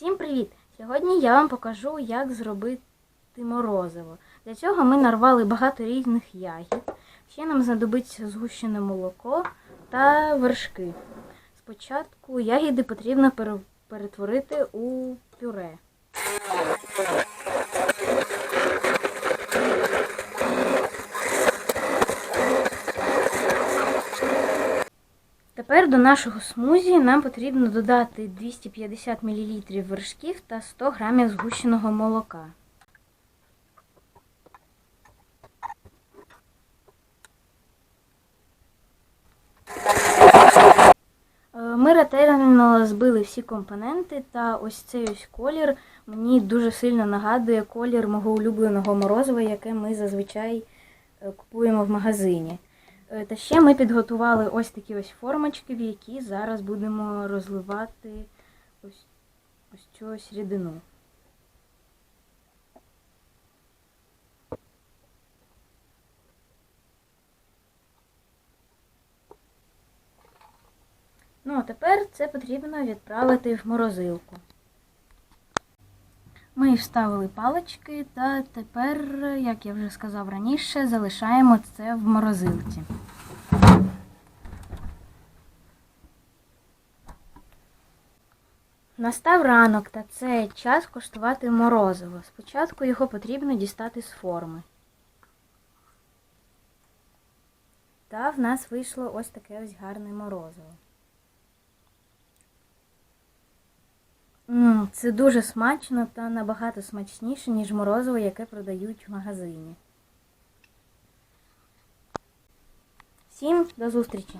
Всім привіт! Сьогодні я вам покажу, як зробити морозиво. Для цього ми нарвали багато різних ягід. Ще нам знадобиться згущене молоко та вершки. Спочатку ягіди потрібно перетворити у пюре. Тепер до нашого смузі нам потрібно додати 250 мл вершків та 100 г згущеного молока. Е, Ми ретельно збили всі компоненти, та ось цей ось колір мені дуже сильно нагадує колір мого улюбленого морозива, яке ми зазвичай е, купуємо в магазині. Е, Та ще ми підготували ось такі ось формочки, в які зараз будемо розливати ось, ось цю ось рідину. Ну, а тепер це потрібно відправити в морозилку. Ми вставили палички та тепер, як я вже сказав раніше, залишаємо це в морозилці. Настав ранок, та це час коштувати морозиво. Спочатку його потрібно дістати з форми. Та в нас вийшло ось таке ось гарне морозиво. Це дуже смачно та набагато смачніше, ніж морозиво, яке продають в магазині. Всім до зустрічі!